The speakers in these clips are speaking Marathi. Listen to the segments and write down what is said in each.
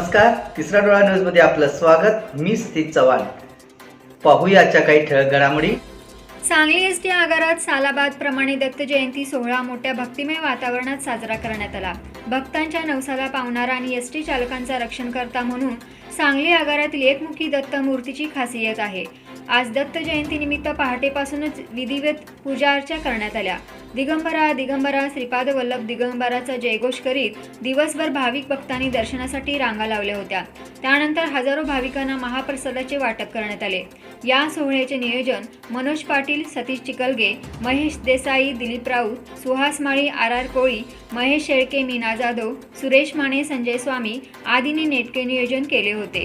नमस्कार. तिसरा डोळा न्यूजमध्ये आपलं स्वागत. मी स्थित चव्हाण. पाहूयाच्या काही ठळक घडामोडी. सांगली एस टी आगारात सालाबाद प्रमाणे दत्त जयंती सोहळा मोठ्या भक्तिमय वातावरणात साजरा करण्यात आला. भक्तांच्या नवसाला पावणारा आणि एस टी चालकांचा रक्षणकर्ता म्हणून सांगली आगारातील एकमुखी दत्त मूर्तीची खासियत आहे. आज दत्त जयंतीनिमित्त पहाटेपासूनच विधिवत पूजा अर्चा करण्यात आल्या. दिगंबरा दिगंबरा श्रीपाद वल्लभ दिगंबराचा जयघोष करीत दिवसभर भाविक भक्तांनी दर्शनासाठी रांगा लावल्या होत्या. त्यानंतर हजारो भाविकांना महाप्रसादाचे वाटप करण्यात आले. या सोहळ्याचे नियोजन मनोज पाटील सतीश चिकलगे महेश देसाई दिलीप राऊत सुहास माळी आर आर कोळी महेश शेळके मीना जाधव सुरेश माने संजय स्वामी आदींनी नेटके नियोजन केले होते.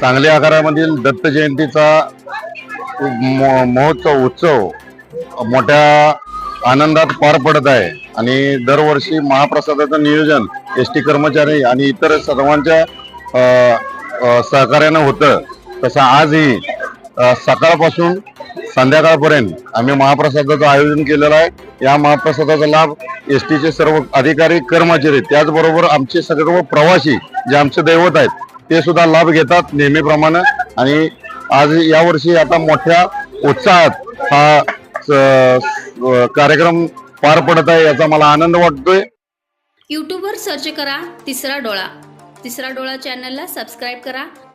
सांगली आकारामधील दत्त जयंतीचा महोत्सव उत्सव मोठ्या आनंदात पार पडत आहे. आणि दरवर्षी महाप्रसादाचं नियोजन एस टी कर्मचारी आणि इतर सर्वांच्या सहकार्यानं होतं. तसं आजही सकाळपासून संध्याकाळपर्यंत आम्ही महाप्रसादाचं आयोजन केलेलं आहे. या महाप्रसादाचा लाभ एस टीचे सर्व अधिकारी कर्मचारी त्याचबरोबर आमचे सर्व प्रवासी जे आमचे दैवत आहेत ते सुद्धा लाभ घेतात नेहमीप्रमाणे. आणि आज यावर्षी आता मोठ्या उत्साहात हा कार्यक्रम पार पडत आहे याचा मला आनंद वाटतोय. युट्यूबवर सर्च करा तिसरा डोळा. तिसरा डोळा चॅनलला सबस्क्राईब करा.